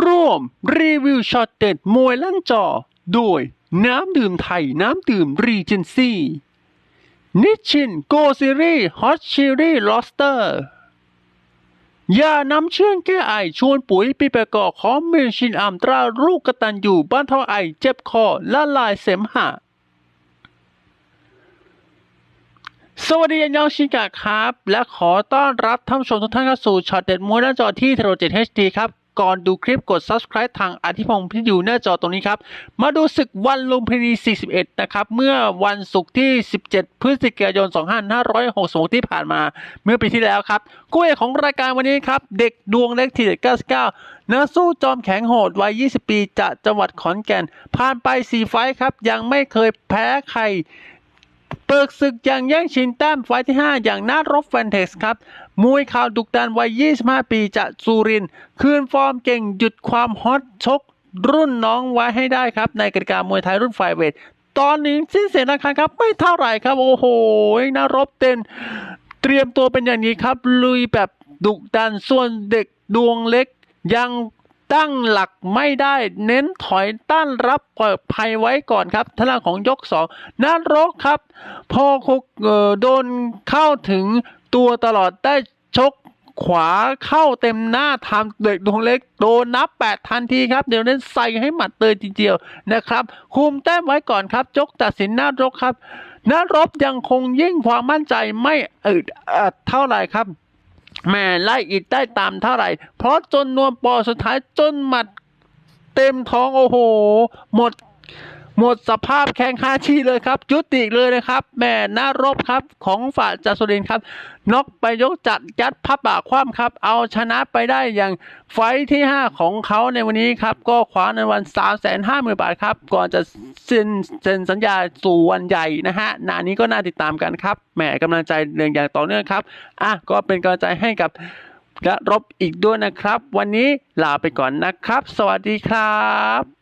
ร่วมรีวิวช็อตเด็ดมวยลั่นจอ โดยน้ำดื่มไทยน้ำดื่มรีเจนซี่ นิชินโกซีรีฮอตชิรีลอสเตอร์ยานำเชื่องแก้ไอชวนปุ๋ยปีประกอบของเมชินอัมตราลูกกระตันอยู่บ้านท่าไอเจ็บคอละลายเสมหะ สวัสดียองชิกะครับ และขอต้อนรับท่านผู้ชมทุกท่านเข้าสู่ช็อตเด็ดมวยหน้าจอที่เทโรเจ็ด HD ครับ ก่อนดูคลิปกด subscribe ทางอธิพงศ์ที่อยู่หน้าจอตรงนี้ครับ มาดูศึกวันลุมพินี 41 นะครับ เมื่อวันศุกร์ที่ 17 พฤศจิกายน 2566 ที่ผ่านมาเมื่อปีที่แล้วครับคู่เอกของรายการวันนี้ครับ เด็กดวงเล็กทีเด็ด99นักสู้จอมแข็งโหดวัย 20 ปีจากจังหวัดขอนแก่น ผ่านไป 4 ไฟท์ครับ ยังไม่เคยแพ้ใคร เปิกศึกอย่างแย่งชิงแต้มไฟที่ 5 อย่างน่ารบแฟนเท็กซ์ครับ มวยข่าวดุกดันวัย 25 ปีจากสุริน คืนฟอร์มเก่งหยุดความฮอตชก รุ่นน้องไว้ให้ได้ครับ ในกติกามวยไทยรุ่นไฟเวท ตอนนี้สิ้นเสียนะครับครับไม่เท่าไหร่ครับ โอ้โหนารบเต้นเตรียมตัวเป็นอย่างนี้ครับ ลุยแบบดุดันส่วนเด็กดวงเล็กยัง ตั้งหลักไม่ได้เน้นถอยต้านรับเปิดภัยไว้ก่อนครับทางของยกสองนันรกครับ พอคุกโดนเข้าถึงตัวตลอดได้ชกขวาเข้าเต็มหน้าทำเด็กดวงเล็กโดนนับแปดทันทีครับ เดี๋ยวนั้นใส่ให้หมัดเตยทีเดียวนะครับ คุมแต้มไว้ก่อนครับ จกตัดสินหน้ารกครับหน้ารบยังคงยิ่งความมั่นใจไม่อึดอัดเท่าไหร่ครับ แม่ไล่อิดได้ตามเท่าไหร่ เพราะจนนวมปอสุดท้ายจนหมัดเต็มท้องโอ้โห หมด หมดสภาพแข้งคาชีเลยครับ ยุติเลยนะครับแม่น่ารบครับของฝ่ายจัสรินครับน็อกไปยกจัดยัดพับปากคว่ำครับ เอาชนะไปได้อย่างไฟท์ที่ 5 ของเขาในวันนี้ครับ ก็คว้าในวัน 3 5 0 0 0 0 บาทครับ ก่อนจะเซ็นเซ็นสัญญาสู่วันใหญ่นะฮะนานี้ก็น่าติดตามกันครับแหมกำลังใจเรื่องอย่างต่อเนื่องครับอะก็เป็นกำลังใจให้กับและรบอีกด้วยนะครับ วันนี้ลาไปก่อนนะครับ สวัสดีครับ